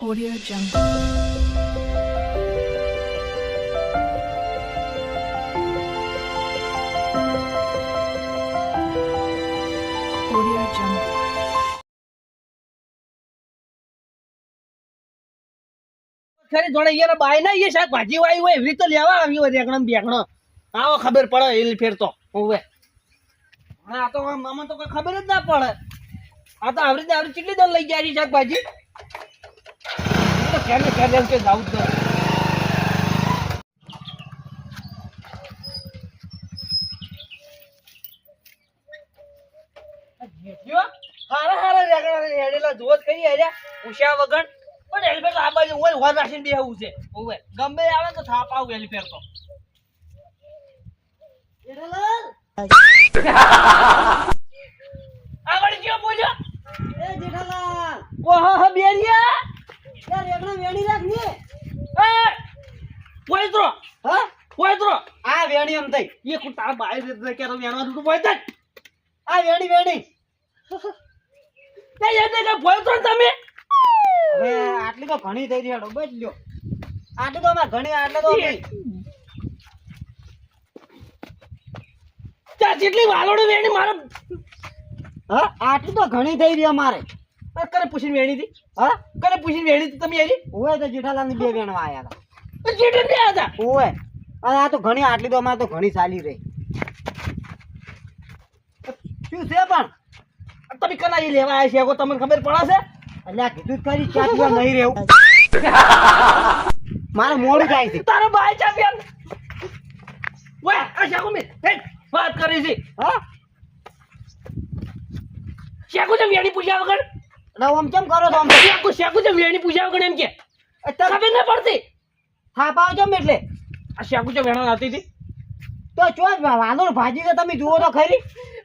Audio Jungle. ખરી જોડે યાર બાય ના એ શાકભાજી વાળી હોય એવી તો લેવા આવી હોય રેગણો ને બેગણો. આવો ખબર પડે એલ ફેર તો. હોવે. આ તો મામા તો કઈ ખબર જ ના પડે. આ તો આવરી આવરી ચીટલી દન લઈ ગયા શાકભાજી. ક્યારે ક્યારે એમ કે જાવું જ નહીં. હારા હારા રેગણા હેડેલા જોત કઈ હેડ્યા ઉષા વગર. પણ હેલ્મેટ આ બાજુ હોય વર રાખીને બેહવું છે. હોવે ગમે આવે તો થાપ આવું હેલ્મેટ તો. આગળ ગયો બોલ્યો? એ જેઠાલાલ. ઓહો બેરિયા. યાર એકનો વેણી રાખ ને. એ પોઈત્રો હા? પોઈત્રો આ વેણી એમ થઈ. એ કુટા બાય દે કે તો વેણવા દુડુ પોઈતા આ વેણી વેણી. તે એને કે પોઈત્રો તમે. હવે આટલી તો ઘણી થઈ રહી બસ લ્યો. આટલી તો માં ઘણી આટલે તો ચા જેટલી વાલોડું વેણી મારે હા આટલી તો ઘણી થઈ રહી અમારે. કરે પૂછીને વેણી હતી? હા? કરે પૂછીને વેણી હતી તમે એની? ઓય તો જેઠાલાલની બે વેણવા આયા હતા. જેટલે ને હતા? ઓય અને આ તો ઘણી આટલી તો અમારે તો ઘણી ચાલી રહી. શું છે પણ? તમે કનાઈ લેવા આવ્યા છે? તમને ખબર પડે છે? અલ્યા કીધું ખરી ચા પીવા નહીં રહેવું. મારે મોડું થાય છે. તારો ભાઈ ચાપ્યા વે આ શાકુ મે વાત કરી છે. હા? શાકુ વેણી પૂછ્યા વગર? એટલે આમ કેમ કરો આમ શેકુ શાકુ શાકુ છે વેણી પૂછ્યા વગર એમ કે. અત્યારે ખબર ના પડતી. થાપાવ છો ને એટલે. આ શેકુ છે વેણા આવતી હતી. તો ચો વાંધો ભાજી તો તમે જુઓ તો ખરી.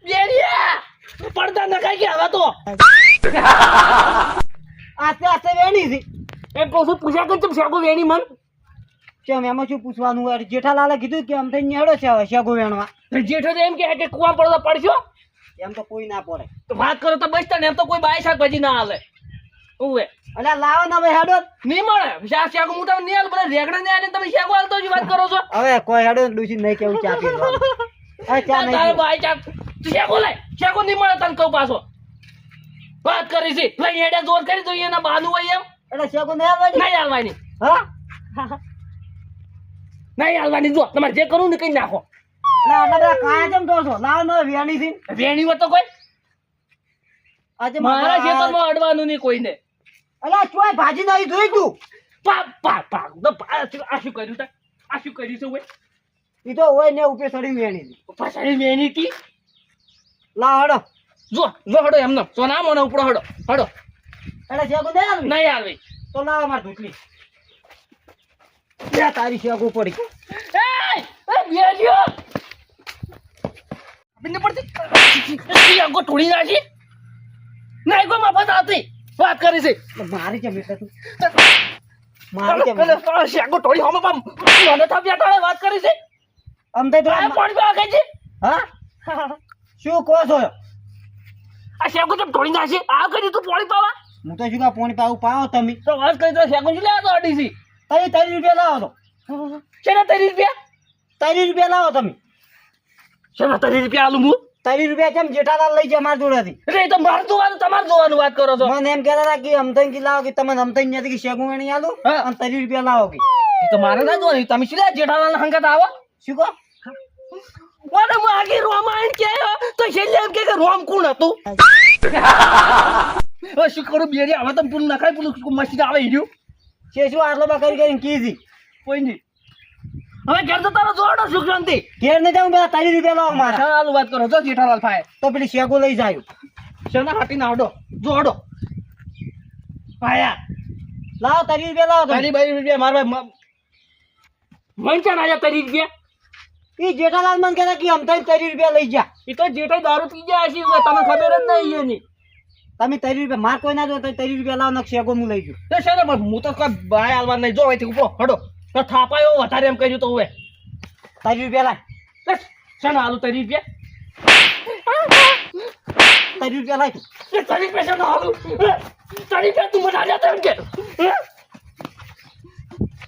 બેરિયા પડતા નખાય કે હવે તો? આસ્તે આસ્તે વેણી હતી એમ કહું છું પૂજા કર શાકુ વેણી મન. કેમ એમાં શું પૂછવાનું? જેઠાલાલે કીધું કે આમ થઈ નેડો છે હવે શેગો વેણવા. જેઠો તો એમ કે કુવા પડતો પડશો? એમ તો કોઈ ના પડે તો વાત કરો તો બસ ને એમ તો કોઈ બાય શાકભાજી ના હાલે. ઉવે અલા લાવો ને હવે હેડો. નહીં મળે. શા શાકુ હું તમને નહીં બધા રેગડા ને આને તમે શાકુ હાલતો જ વાત કરો છો? હવે કોઈ હેડો ડૂસી નહીં કેવું ચા પીવાનું હવે ચા નહીં તારે પીવું. ભાઈ ચા તું શાકો લે? શાકો નહીં મળે તને કહું પાછો. વાત કરી છે. લઈ હેડે જોર કરી તો એના બાનું હોય એમ. એટલે શાકો નહીં આવવાની નહીં હાલવાની. હા? નહીં હાલવાની. જો તમારે જે કરવું ને કઈ નાખો. એટલે આટલા બધા કાયા કેમ છો લાવો ને વેણી થી વેણી તો કોઈ? આજે મારા મારા ખેતરમાં અડવાનું નહીં કોઈને. અલા ચોય ભાજી નહીં જોઈ તું. પા પા પા. આ શું કર્યું તે? આ શું કર્યું છે ઓય? ઈ તો હોય ને ઉપે સડી વેણી હતી. પાછળ વેણી તી? લાવો હેડો. જો જો હડો એમને. સોના મોના ઉપડો હડો હડો. એટલે શેગો નહીં આવવી નહીં આવી તો લાવો માર ધૂતલી. લે તારી શેગો પડી! એ વેલ્યો! આપીને પડતી? તોડી નાખી. નહીં કોઈ મફત આવતી વાત કરી છે. મારી કેમ એટલે તું? મારી કેમ પેલે પેલે તોડી હમ પમ મને થાપ્યા તાળે વાત કરી છે. આમ તો પાણી પીવા ગઈ છે? હા? શું કહો છો? આ શાકો તો તોડી નાખી આ કરી તું પાણી પાવા? હું તો શું કા પોણી પાવું પાવો તમે. તો વાત કરી તો શાકો શું લેવા તો અડી છે? ત્રીસ રૂપિયા લાવો તો. શેના ત્રીસ રૂપિયા? ત્રીસ રૂપિયા લાવો તમે. શેના ત્રીસ રૂપિયા આલું હું ત્રીસ રૂપિયા કેમ જેઠાલાલ લઈ જાય મારા જોડેથી? એટલે તો મારું જોવાનું તમારે જોવાનું વાત કરો છો. મને એમ કહેતા હતા કે અમથાઈ કી લાવો કે તમને અમથાઈ નથી કે શેગું આલું અને ત્રીસ રૂપિયા લાવો કે. તો મારે ના જોવાનું તમે શું જેઠાલાલ હંગત આવો? શું કહો? મને માગી રોમાયણ કે તો છેલ્લે એમ કે રોમ કોણ હતું? ઓ શું કરું બેરી હવે તો પૂરું નખાય પૂરું મસ્જિદ આવે હિડ્યું છે શું આટલો બા કરી કરીને કીધી? કોઈ નહીં. હવે ઘેર તો તારો જોડો સુખ શાંતિ ઘેર ને જાઉં પેલા ત્રીસ રૂપિયા લાવો મારા ચાલુ વાત કરો. જો જેઠાલાલ ભાઈ તો પેલી શેગો લઈ જાય. શેના હાટીને આવડો. જોડો ભાયા લાવ તારી રૂપિયા લાવ તારી બાઈ રૂપિયા મારા ના નાજા તારી રૂપિયા? એ જેઠાલાલ મને કહેતા કે અમતા તારી રૂપિયા લઈ જા. એ તો જેઠાઈ દારૂ પી ગયા હશે તમને ખબર જ નહીં એની. તમે ત્રીસ રૂપિયા માર કોઈ ના જો ત્રીસ રૂપિયા લાવ નાખશે હું લઈ જઉં તો છે ને પણ હું તો કોઈ બાય હાલવા નહીં. જો અહીંથી ઉપડો હડો. તો થાપાયો વધારે એમ કર્યું તો હવે. તારી રૂપિયા લાય. ને હાલું તારી રૂપિયા? તારી રૂપિયા લાય. તારી રૂપિયા ના હાલું? તારી રૂપિયા તું મને આલ્યા તા એમ કે?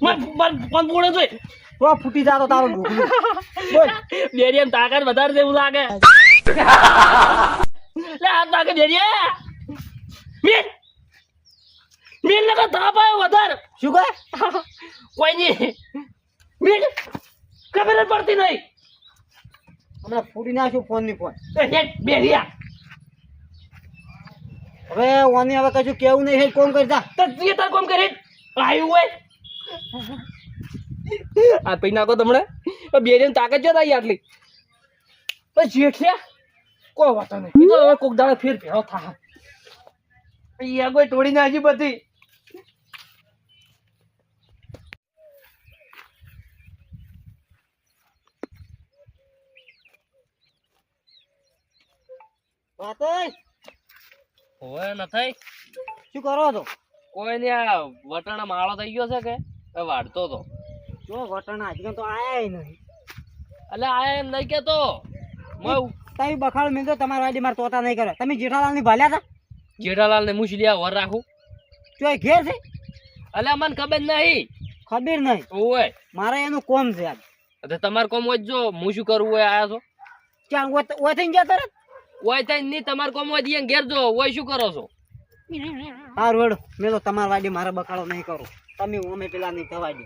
મન ફૂટી જાતો તારો ઢોકળું. બોલ. ડેરી એમ તાકાત વધારે એવું લાગે. લે મીન લગા તાપ આવ્યો વધારે. શું કહે? કોઈ નહીં. મીન ખબર જ પડતી નહીં. હમણાં ફૂટી નાખ્યું ફોન. ની ફોન હેડ બેરિયા હવે ઓની હવે કશું કેવું નહીં છે કોમ કરતા તો તે તાર કોમ કરી આવ્યું હોય. આ પૈ નાખો તમને બેરિયન તાકાત જો તારી આટલી. જેઠિયા કોઈ વાતો નહીં. તો હવે કોક દાડે ફેર ભેળો થાય. અહીંયા કોઈ તોડી નાખી બધી. વાતોય, હોય નથી શું કરો છો? કોઈ ને આ વટાણા માળો થઈ ગયો છે કે? એ વાળતો તો. જો વટણ આજકાલ તો આયા નહીં. એટલે આયા એમ નહીં કેતો તમે બખાડ મેં તો તમારા વાડી મારે તોતા નહીં કરે. તમે જેઠાલાલની ભાલ્યા હતા? જેઠાલાલ ને મુશલિયા વર રાખું. ચોય ઘેર છે? એટલે મને ખબર નહીં. ખબર નહીં. ઓય મારે એનું કોમ છે આજ. તો તમારે કોમ હોય જો હું શું કરવું હોય આયા છો? ક્યાં ઓય ઓય ગયા તરત? ઓય તઈ નહીં તમારે કોમ હોય દિયે ઘેર જો ઓય શું કરો છો? હારું વડ મેં તો તમાર વાડી મારા બકાડો નહીં કરું. તમે અમે પેલા નહીં થવા દે.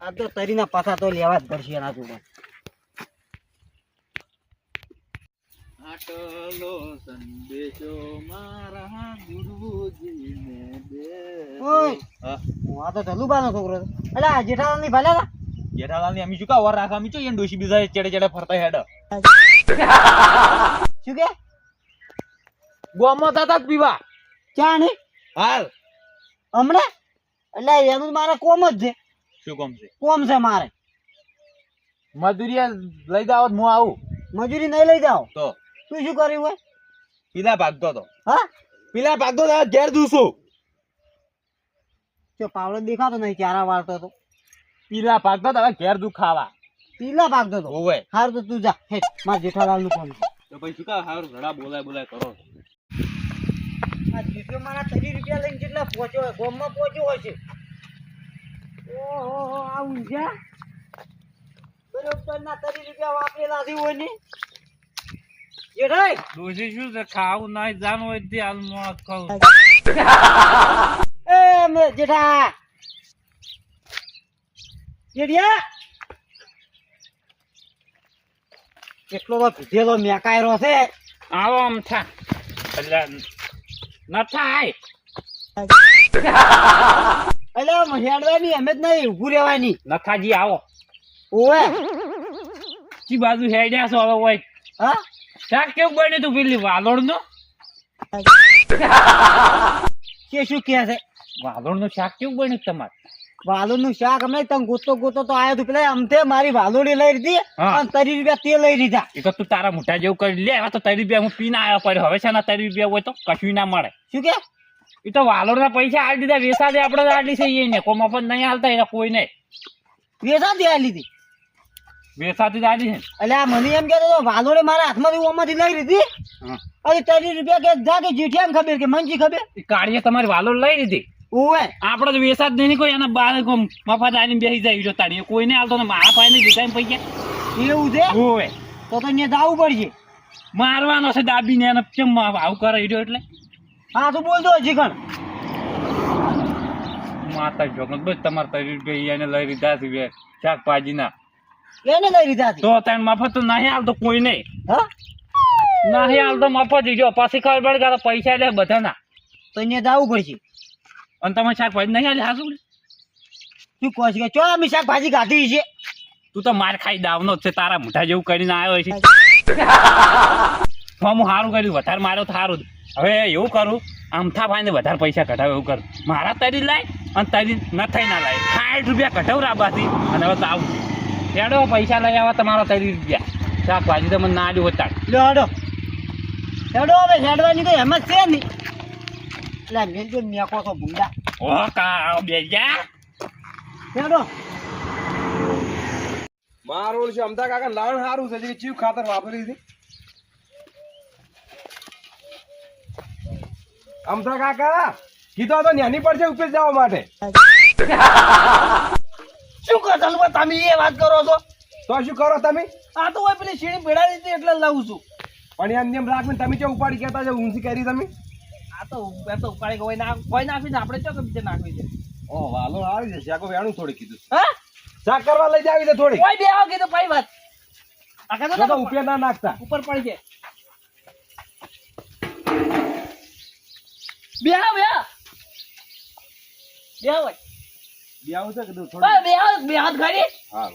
આ તો તરીના પાછા તો લેવા જ પડશે એના જોડે. ઓય! હું. આ તો ધલુબાનો છોકરો છે. જેઠાલાલની આ જેઠાલાલની ભાલ્યા હતા જેઠાલાલની અમે શું કા વર રાખા અમે જોઈએ ડોશી બીજા ચેડે ચેડે ફરતા હેડ? શું કે? ગોમો તાતા પીવા. ક્યાં ને હાલ. હમણાં? એટલે એનું મારે કોમ જ છે. શું કોમ છે? કોમ છે મારે. મજૂરી લઈ જાવ હું આવું. મજૂરી નહીં લઈ જાવ તો? તું શું કર્યું હોય? પીલા ભાગતો તો. હા? પીલા ભાગતો તો ઘેર દૂસું જો પાવડો દેખાતો નહીં ક્યારે વાળતો તો પીલા ભાગતો તો હવે ઘેર દુખાવા પીલા ભાગતો તો. હોય હાર તો તું જા. હે મારા જેઠાલાલનું કોમ છે. તો પછી શું કા હારું રડા બોલાય બોલાય કરો. આ જીપે મારા ત્રીસ રૂપિયા લઈને પહોંચ્યો હોય? ગોમમાં પહોંચ્યો હોય છે. ઓહો આ ઊંઝા? બરોબર ના ત્રીસ રૂપિયા વાપરેલા છે હોય ને જેઠાઈ! ડોશી શું છે? ખાવું જાણ હોય તે હાલ મોત એ જેઠા! જેઠિયા! એટલો તો પીધેલો મેકાયરો છે. આવો આમ થા. એટલે ન થાય. એટલે હેડવાની એમ જ નહીં ઊભું રહેવાની. નખાજી આવો. ઓવે. કી બાજુ હેડ્યા છો હવે હોય હા? શાક કેવું બન્યું તું પેલી વાલોડનું કે શું કે છે? વાલોડનું શાક કેવું બન્યું તમારે? વાલોડનું શાક અમે તને ગોતો ગોતો તો આયો તું પેલા અમથે મારી વાલોડી લઈ લીધી. અને તરી રૂપિયા તે લઈ લીધા. એ તો તું તારા મોટા જેવું કરી લે હવે તો તરી રૂપિયા હું પીને આવ્યો પડ્યો. હવે છે ને તરી રૂપિયા હોય તો કશું ના મળે. શું કે? એ તો વાલોડ ના પૈસા આલી દીધા વેસા દે આપણે આટલી છે ને કોઈ મફત નહીં હાલતા એને કોઈ નહીં. વેચા આ લીધી વેસાથી જ આલી છે. એટલે આ મને એમ કહેતો હતો વાલોડે મારા હાથમાંથી ઓમાંથી લઈ લીધી. અરે તરી રૂપિયા કે જા કે જેઠિયાને ખબર કે મંજી ખબર? કાઢીએ કાળીએ તમારી વાલોડ લઈ લીધી. ઓવે. આપણે તો વેસા નહીં કોઈ એના બાર મફત આવીને બેસી જાય જો તાણી કોઈને હાલતો ને મારા પાસે નહીં એમ પૈસા એવું છે? ઓવે. તો તો અહીંયા જવું પડશે. મારવાનો છે દાબીને એને કેમ આવું કરે હીડ્યો એટલે? હા તો બોલતો હજી કણ માતા જોગન બસ તમારે તરી ભાઈ એને લઈ લીધા છે વે શાકભાજીના. એને લઈ લીધા હતી તો તને મફત તો નહીં હાલતો કોઈ નહીં હા? નહીં હાલતો મફત જો પછી ખબર પડે કે પૈસા લે બધાના. તો અહીંયા જવું પડશે. અને તમે શાકભાજી નહીં આલી હાસુ તું કહો છે કે ચો અમે શાકભાજી કાઢી છે? તું તો માર ખાઈ દાવનો છે તારા મોઢા જેવું કરીને આવ્યો છે હું સારું કર્યું વધારે માર્યો સારું હવે એવું કરું આમથા ભાઈને વધારે પૈસા કઢાવે એવું કરું. મારા તરી લાય અને તરી ન થઈ ના લાય. સાઠ રૂપિયા કઢાવ રાબાથી અને હવે તાવ એડો પૈસા લઈ આવો તમારો તરી રૂપિયા. શાકભાજી તો મને ના જ હોતા હેડો. હવે હેડવાની તો એમ જ છે નહીં. એટલે મેં જો મેકો તો ભૂંડા ઓ કા બે જા હેડો મારું છે અમતા કાકા લાણ સારું છે જે ચીવ ખાતર વાપરી હતી અમતા કાકા કીધો તો ન્યાની પડશે ઉપર જવા માટે શું કરો ચાલુ તમે એ વાત કરો છો તો શું કરો તમે આ તો હોય પેલી સીડી ભેડા હતી એટલે લાવું છું પણ એમ જેમ રાખ તમે ચો ઉપાડી કહેતા છો ઊંચી કરી તમે આ તો આ તો ઉપાડી કોઈ ના કોઈ નાખી ને આપણે ચો બીજે નાખવી છે? ઓ વાલો આવી જશે. આખો વેણું થોડી કીધું. હા? શાક કરવા લઈ જાવી છે થોડી. કોઈ બે આવો કીધું ભાઈ વાત. આ તો તો ના નાખતા. ઉપર પડી છે બે આવો બે બે આવો. ભાઈ. બી છે કીધું થોડી? બે આવો બે હાથ ખાલી હા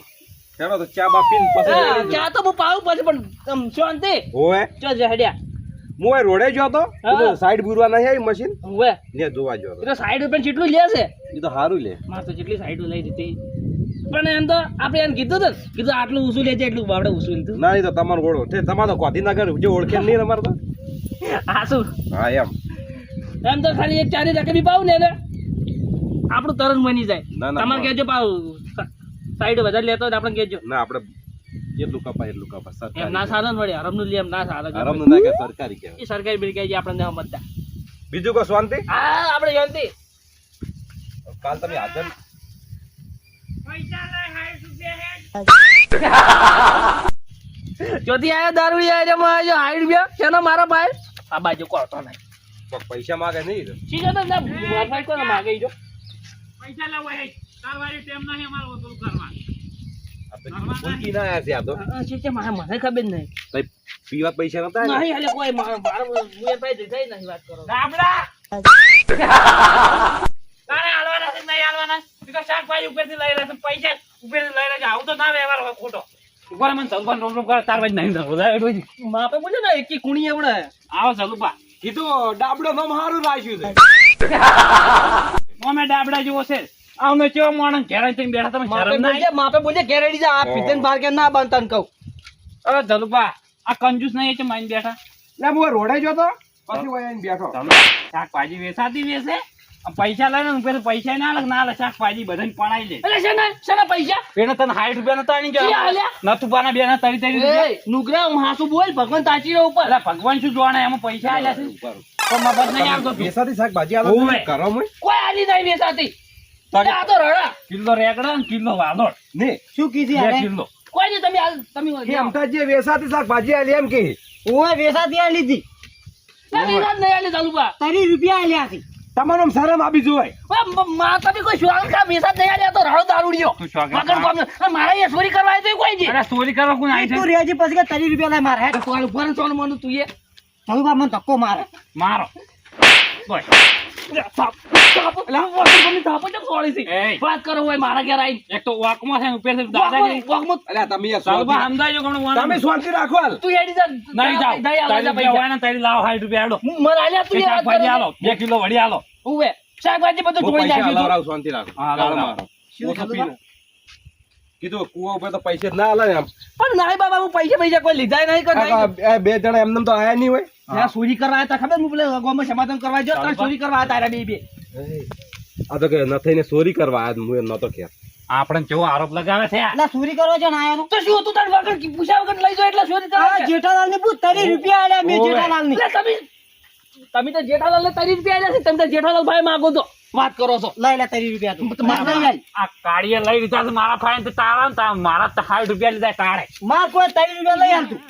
ચાલો તો ચા બા પછી હા, લઈ જજો. ચા તો હું પાવું પછી પણ શાંતિ. હોવે. ચો જે હેડ્યા. હું રોડે જો તો સાઈડ ભૂરવા નહીં આવી મશીન હવે ને જોવા જો તો સાઈડ ઉપર જેટલું લે છે. એ તો સારું લે. માર તો જેટલી સાઈડો લઈ દીધી પણ એમ તો આપણે એમ કીધું હતું કીધું આટલું ઉસુલ લેજે એટલું આપણે ઉસુલ લીધું. ના એ તો તમારો ઓળો છે તમારે તો ગાંધીનગર જે ઓળખે નહીં તમારે તો. આ શું? હા એમ. એમ તો ખાલી એક ચારી રકમી પાવું ને એને. આપણું તરત બની જાય. તમારે. કહેજો પાવ. સાઈડ વધારે લેતો આપણે કહેજો. ના આપણે જેટલું કપાય એટલું કપાય એમ ના સરકારી સારા ને વળી હરમનું લે એમ ના સારા આરામનું ના કે સરકારી કે એ સરકારી બિલ છે આપણને સમજતા બીજું કો શાંતિ? હા આપણે શાંતિ. કાલ તમે હાજર? જોથી આયો દારૂ આયો માં આયો હાઈડ રૂપિયા કેનો મારા ભાઈ? આ બાજુ કોતો નહીં. પૈસા માગે નહીં તો. ઠીક છે ને વારફાઈ કોને માગે ઈ જો? પૈસા લાવો હે. તારવાળી ટેમ નહીં અમારો વસૂલ કરવા ના આયા છે પૈસા ઉપરથી લઈ લઈ રહેશે આવું તો ના વ્યવહાર હોય ખોટો ઉપર મને સલભાન રોમ રોમ બોલે ને એકી કુણી એવડે આવો સલુપા કીધું ડાબડો નામ હારું રાખ્યું છે અમે ડાબડા જેવો છે આવનો કેવો માણસ ઘેરાઈ થઈને બેઠા તમે શરમ ના માપે બોલે ઘેરેડી જા. આ પીધેન બાર કે ના બાંધતા ને કહું. અરે જલુપા આ કંજૂસ નહીં છે માઈને બેઠા. લે હું રોડે જો તો પછી આવીને બેઠો. ચાલો શાકભાજી વેચાતી વેચે? આ પૈસા લઈને ઉપર પૈસા ના આલે ના લે શાકભાજી બધાને પણાઈ લે. એટલે શેના શેના પૈસા? પેને તને સાઠ રૂપિયા નતા આણી ગયા. આલ્યા? નથુપાના બે ના તરી તરી નુગરા હું હાસુ બોલ ભગવાન તાચી રહ્યો ઉપર ભગવાન શું જોવાના એમાં પૈસા આલ્યા છે? ઉપર. મફત નહીં આવતો તું. ભેસાથી શાકભાજી આવે કરો કોઈ આલી નહીં વેચાતી. તારે- આ તો રડા. કિલ્લો રેગડા ને કિલ્લો વાલોડ. ને શું કીધી બે અરે કિલ્લો. કોઈ નહીં તમે હાલ તમે કે જે વેસાતી શાકભાજી આલી એમ કે. ઓય વેસાતી આ લીધી. તમે રાત નહીં આલી ચાલુબા તરી રૂપિયા આલ્યા હતી તમારો શરમ આપી જોવાય ઓય, મ- કોઈ શુઆલ કા વેચાત નહીં આલ્યા તો રડો દારૂડિયો તું શોખ કોમ મારા એ ચોરી કરવા કોઈ જી અરે ચોરી કરવા કોણ આવી તું રેજી પછી કે તરી રૂપિયા લાય મારે કોણ મનું તું એ. ધનુભા મને ધક્કો મારે. મારો. શાકભાજી બધું હું નાખ્યું શાંતિ રાખો. કીધું કુવા ઉપર તો પૈસા ના હાલે એમ. પણ ના બાબા હું પૈસા પૈસા કોઈ લીધા નહીં બે જણા એમને તો આયા નહીં હોય. ત્યાં ચોરી કરવા આવ્યા ખબર? હું પેલા ગામમાં સમાધાન કરવા જો ત્યાં ચોરી કરવા આવ્યા તારા બે બે. આ તો કે ન થઈને ચોરી કરવા આવ્યા હું એમ નતો કે આપણે કેવો આરોપ લગાવે છે? એટલે ચોરી કરવા છે ને આયા તો શું તું તાર વગર? કી- પૂછ્યા વગર લઈ જો એટલે ચોરી કરવા જેઠાલાલની પૂછ તરી રૂપિયા આલ્યા મે જેઠાલાલની તમે તમે તો જેઠાલાલ તારી રૂપિયા આલ્યા છે તમે તો જેઠાલાલ ભાઈ માંગો તો વાત કરો છો. લઈ લે તરી રૂપિયા તું. મારે લઈ આ કાળીએ લઈ લીધા છે મારા ફાઈન તારા તારા- મારા તો સાઠ રૂપિયા લીધા કાળે માર કોઈ તરી રૂપિયા લઈ આલ તું.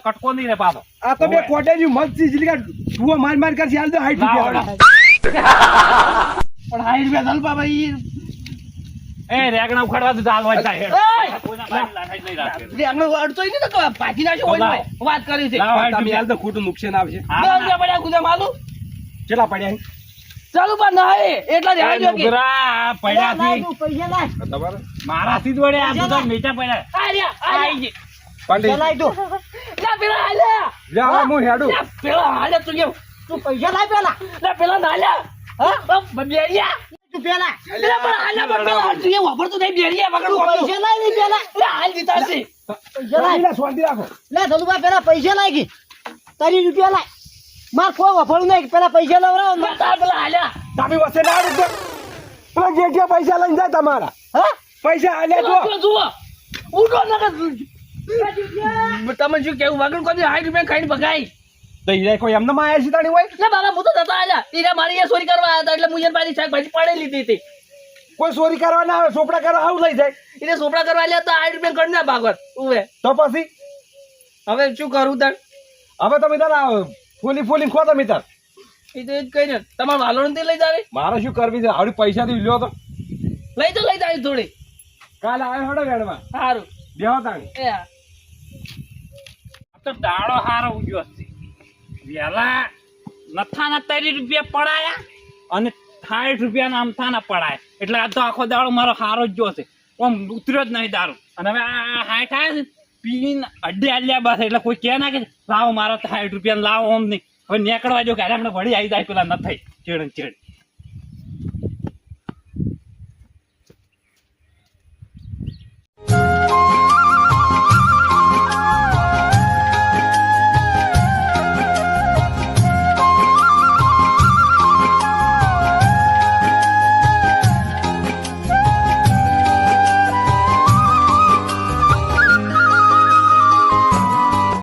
કટકો નહીં રે પાછો. આ તો બે કોટેજી મત ઠુઓ માર માર કરશે હાલ તો હાઈટ રૂપિયા પણ હાઈ રૂપિયા ચાલ બાબા એ રેગણા ઉખાડવા તો ચાલવા જ થાય એય! કોઈના પાસે લાઠી જ નહીં રાખે. લે, અમે અડતોય નહીં ને તો ભાગી નાખ્યો હોય વાત કરી છે તમે હાલ તો ખોટું નુકસાન આવશે બે પડ્યા ગુજામ આલુ. કેટલા પડ્યા ચાલુ બા ના એ, એટલા જ એ હાલ્યો પડ્યાથી તું પૈસા લાય તમારે મારાથી જ વળે આ બધા મીઠા પડ્યા આ આઈ રહ્યા. ગઈ. લાય તું લે, પેલા હાલ્યા. લે હું હેડું પેલા હાલ્યા તું તું પૈસા લાય પેલા લે, પેલા ના હાલ્યા. હા? બેરિયા. તું પેલા. પૈસા લાય નહીં પેલા. લે, હાલ દીધા છે. પૈસા લાય લે, શાંતિ રાખો. લે ધનુભા પેલા પૈસા લાય કે તરી રૂપિયા લાય. માર કોઈ વફાળું નહીં પેલા પૈસા લવરાવો પેલા હાલ્યા. તમે વસે ના પેલા જેઠિયા પૈસા લઈને જાય તમારા. હા? પૈસા આલ્યા જુઓ. જુઓ ઉડો નકર. તમે શું કેવું? વગર કોઈ હાઈટ રૂપિયા ખાઈને ભગાઈ તો હીરા કોઈ એમને માં છે તાણી હોય? ના બાબા હું તો જતા આલ્યા ઈરા મારી એ ચોરી કરવા આવ્યા હતા એટલે મુજન પાછી શાકભાજી પાડી લીધી હતી. કોઈ ચોરી કરવા ના આવે ચોપડા કરવા આવું લઈ જાય. એને સોપડા કરવા આલ્યા તો હાઈટ રૂપિયા કરી ના ભાગવત. ઉવે. તો પછી? હવે શું કરું તાર હવે તમે તારા ફૂલી ફૂલી ખો તમે તાર. એ તો એ જ કઈ ને તમારા વાલોડ તે લઈ જાવે? મારે શું કરવી છે? આવડી પૈસા થી લ્યો તો. લઈ તો લઈ જાય થોડી. કાલે આવ્યો હડો વેડમાં. સારું બેહો તાણી. એ તો દાડો હારો ઉગ્યો છે. વેલા નથાના ત્રીસ રૂપિયા પડાયા અને સાઠ રૂપિયાના અમથાના પડાય. એટલે આ તો આખો દાડો મારો હારો જ જોશે આમ ઉતર્યો જ નહીં દારૂ. અને હવે આ હાઠ આવ્યા છે. પીને અડ્ડે આલ્યા બસ એટલે કોઈ કહે ના કે, લાવો મારા સાઠ રૂપિયા લાવો આમ નહીં. હવે નીકળવા જો કે આપણે વળી આવી જાય પેલા ન થઈ ચેડ ચેડ